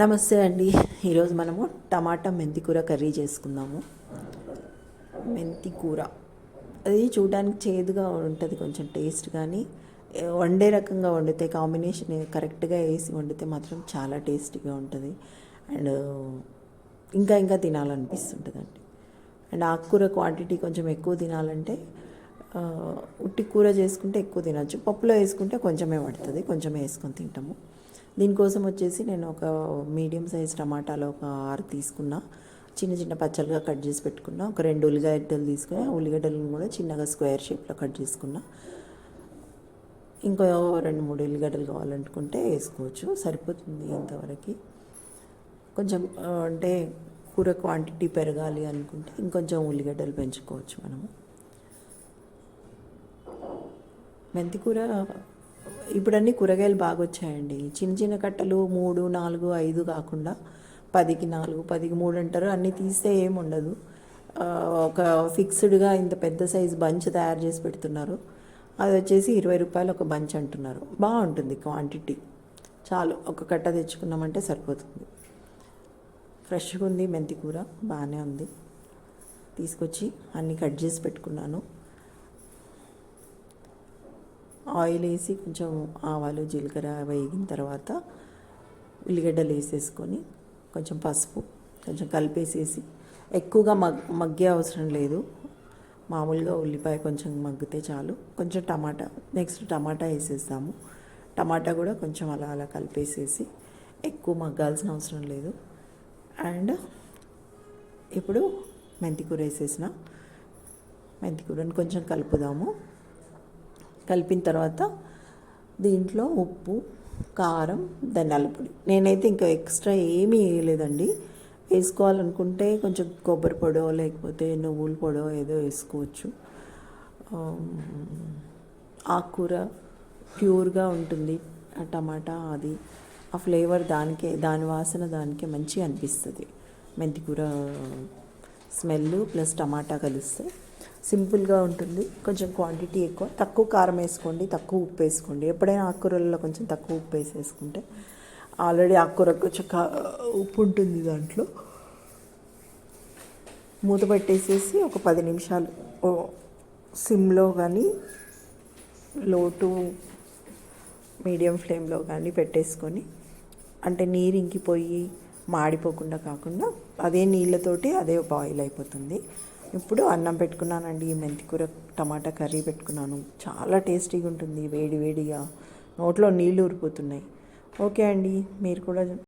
నమస్తే అండి. ఈరోజు మనము టమాటా మెంతి కూర కర్రీ చేసుకుందాము. మెంతి కూర. అది చూడడానికి చేదుగా ఉంటుంది కొంచెం టేస్ట్ కానీ వండే రకంగా వండితే కాంబినేషన్ కరెక్ట్గా వేసి వండితే మాత్రం చాలా టేస్టీగా ఉంటుంది. అండ్ ఇంకా ఇంకా తినాలనిపిస్తుంటుంది అండి అండ్ ఆకుకూర క్వాంటిటీ కొంచెం ఎక్కువ తినాలంటే ఉట్టి కూర చేసుకుంటే ఎక్కువ తినచ్చు. పప్పులో వేసుకుంటే కొంచెమే పడుతుంది. కొంచెమే వేసుకొని తింటాము. దీనికోసం వచ్చేసి నేను ఒక మీడియం సైజ్ టమాటాలు ఒక ఆరు తీసుకున్నా. చిన్న చిన్న పచ్చలుగా కట్ చేసి పెట్టుకున్నా. ఒక రెండు ఉల్లిగడ్డలు తీసుకుని ఆ ఉల్లిగడ్డలను కూడా చిన్నగా స్క్వేర్ షేప్లో కట్ చేసుకున్నా. ఇంకో రెండు మూడు ఉల్లిగడ్డలు కావాలనుకుంటే వేసుకోవచ్చు. సరిపోతుంది ఇంతవరకు. కొంచెం అంటే కూర క్వాంటిటీ పెరగాలి అనుకుంటే ఇంకొంచెం ఉల్లిగడ్డలు పెంచుకోవచ్చు మనము. మెంతి కూర ఇప్పుడు అన్ని కూరగాయలు బాగా వచ్చాయండి చిన్న చిన్న కట్టలు మూడు నాలుగు ఐదు కాకుండా పదికి నాలుగు పదికి మూడు అంటారు. అన్నీ తీస్తే ఏమి ఉండదు ఒక ఫిక్స్డ్గా ఇంత పెద్ద సైజు బంచ్ తయారు చేసి పెడుతున్నారు. అది వచ్చేసి ఇరవై రూపాయలు ఒక బంచ్ అంటున్నారు. బాగుంటుంది క్వాంటిటీ. చాలు ఒక కట్ట తెచ్చుకున్నామంటే సరిపోతుంది. ఫ్రెష్గా ఉంది మెంతి కూర బాగానే ఉంది. తీసుకొచ్చి అన్నీ కట్ చేసి పెట్టుకున్నాను. ఆయిల్ వేసి కొంచెం ఆవాలు జీలకర్ర వేగిన తర్వాత ఉల్లిగడ్డలు వేసేసుకొని కొంచెం పసుపు కొంచెం కలిపేసేసి ఎక్కువగా మగ్ మగ్గే అవసరం లేదు. మామూలుగా ఉల్లిపాయ కొంచెం మగ్గితే చాలు. కొంచెం టమాటా నెక్స్ట్ టమాటా వేసేస్తాము. టమాటా కూడా కొంచెం అలా అలా కలిపేసేసి ఎక్కువ మగ్గాల్సిన అవసరం లేదు. అండ్ ఇప్పుడు మెంతికూర వేసేసిన. మెంతి కూరని కొంచెం కలుపుదాము. కలిపిన తర్వాత దీంట్లో ఉప్పు కారం ధనియాల పొడి. నేనైతే ఇంకా ఎక్స్ట్రా ఏమీ వేయలేదండి. వేసుకోవాలనుకుంటే కొంచెం కొబ్బరి పొడో లేకపోతే నువ్వుల పొడో ఏదో వేసుకోవచ్చు. ఆకుకూర ప్యూర్గా ఉంటుంది. ఆ టమాటా అది. ఆ ఫ్లేవర్ దానికే దాని వాసన దానికే మంచిగా అనిపిస్తుంది. మెంతికూర స్మెల్ ప్లస్ టమాటా కలిస్తే. సింపుల్గా ఉంటుంది. కొంచెం క్వాంటిటీ ఎక్కువ. తక్కువ కారం వేసుకోండి తక్కువ ఉప్పు వేసుకోండి. ఎప్పుడైనా ఆకుకూరల్లో కొంచెం తక్కువ ఉప్పు వేసేసుకుంటే ఆల్రెడీ ఆకుకూర కొంచెం కా- ఉప్పు ఉంటుంది దాంట్లో. మూత పెట్టేసేసి ఒక పది నిమిషాలు సిమ్లో కానీ లో టు మీడియం ఫ్లేమ్లో కానీ పెట్టేసుకొని అంటే నీరు ఇంకిపోయి మాడిపోకుండా కాకుండా అదే నీళ్ళతోటి అదే బాయిల్ అయిపోతుంది. ఇప్పుడు అన్నం పెట్టుకున్నానండి మెంతికూర టమాటా కర్రీ పెట్టుకున్నాను. చాలా టేస్టీగా ఉంటుంది వేడి వేడిగా. నోట్లో నీళ్ళు ఊరిపోతున్నాయి. ఓకే అండి మీరు కూడా